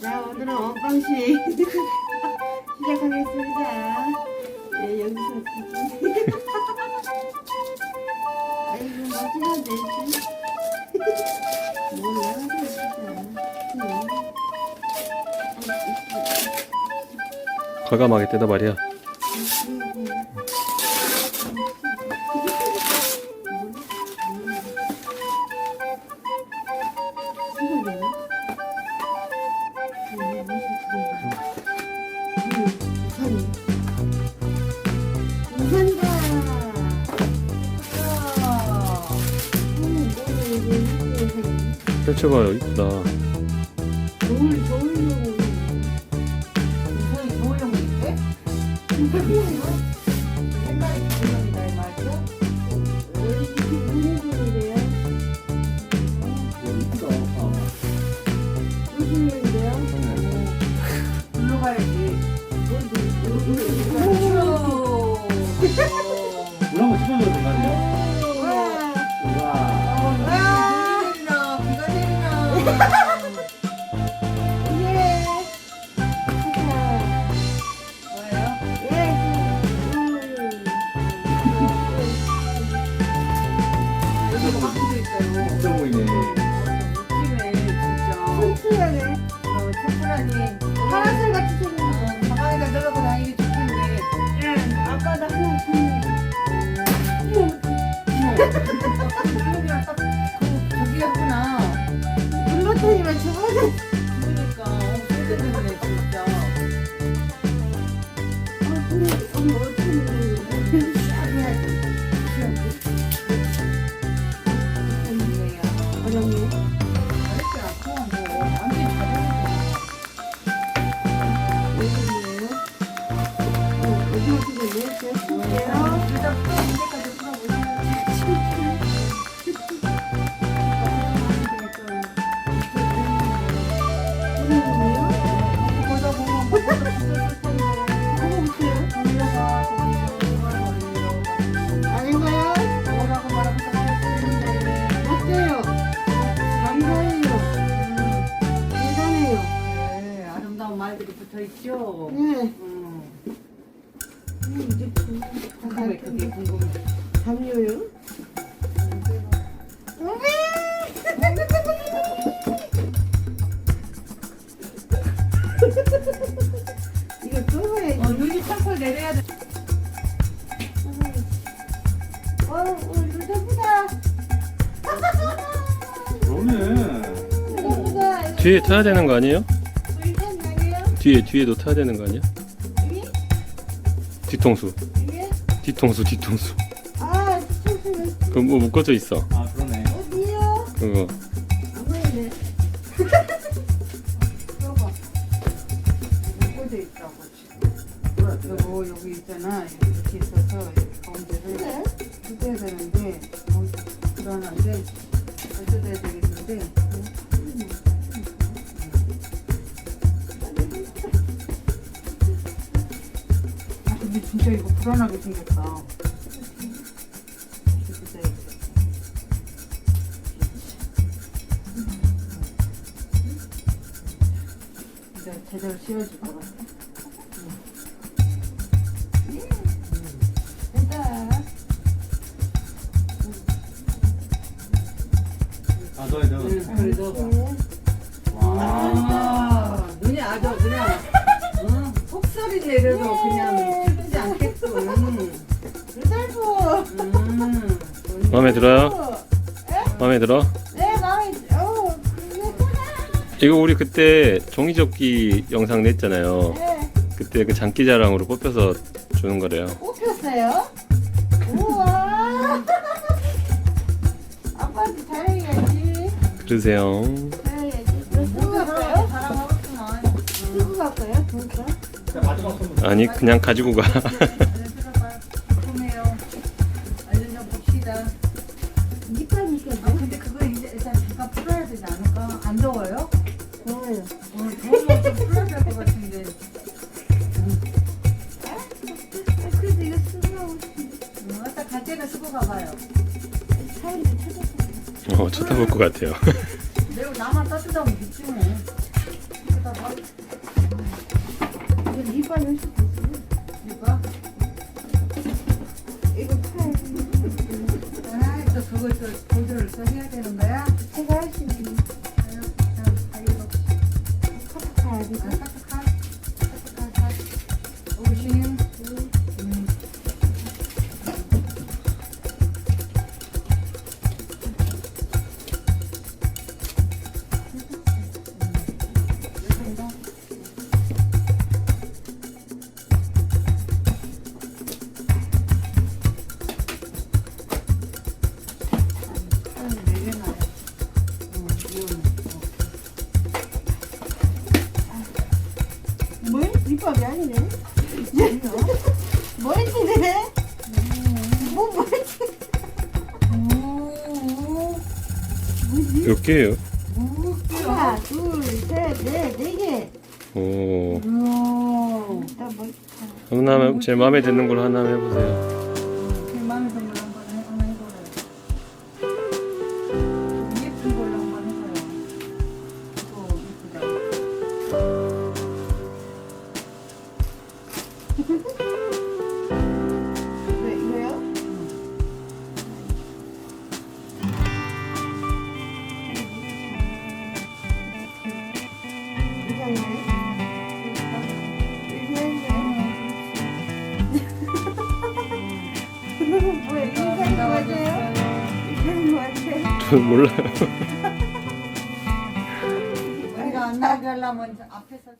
자, 오늘은 원방식 시작하겠습니다. 네, 여기서. 아이고. 몰라, 진짜. 과감하게 뜯어 말이야. 펼쳐봐요, 이쁘다. 겨울 겨울용 우선이 겨울용도 있대? 색깔이 겨울용이다 이 말이야? 일로 가야지 되나요? 와, 예. 예. 보이네. 진짜. 어, 튼튼하니 파란색. 어, 예. 샀네. 그러 물러터니만 저거는. 그러니까 어, 소리되네 진짜 어, 근데 어머 어떻게 먹는 거야? 싹 해야지. 이거야 어렵네. 붙어 있죠? 네. 음, 음, 이제 궁금해 그게 궁금해 담요요? 이거 해야지. 어 눈이 펄펄 내려야 돼 어, 어, 이거 예쁘다. 그러네. 예쁘다. 뒤에 타야 되는 거 아니에요? 뒤에, 뒤에도 타야 되는 거 아니야? 뒤통수. 뒤통수, 뒤통수. 아, 진짜 그거 뭐 묶어져 있어. 아 그러네. 어디요? 그거. 안 보이네. 들어봐 묶어져 있다고 지금 여보 여기 있잖아 이렇게 있어서 가운데를 그래? 뜯어야 되는데 어, 불안한데 잘 뜯어야 되겠는데 근데 진짜 이거 불안하게 생겼다. 이제 제대로 씌워줄 것 같아 됐다. 아 너희 너. 응, 그래도 네. 아, 눈이 아주 그냥 응, 속살이 내려서 그냥 마음에 들어요? 어, 마음에 들어? 네, 마음에, 어, 괜찮아. 이거 우리 그때 종이접기 영상 냈잖아요. 네, 그때 그 장기자랑으로 뽑혀서 주는 거래요. 뽑혔어요? 우와. 아빠한테 잘해야지. 그러세요. 잘해야지. 갈까요? 갈까요? 아니, 그냥 가지고 가. 어, 쳐다볼 것 같아요. 내가 나만 따뜻하고 믿지 뭐. 이거 이거 그거 아, 또 돈들을 또 해야 되는 거야? 밑밥이 아니네. 뭐 했는데? 뭐, 뭐 했지? 몇 개예요? 하나, 둘, 셋, 넷, 네 개. 오. 오. 나 뭐, 하나 제 마음에 드는 걸로 하나 해보세요. 거 같아요? 이상한 거 같아요? 몰라요. 우리가 안 나게 하려면 앞에서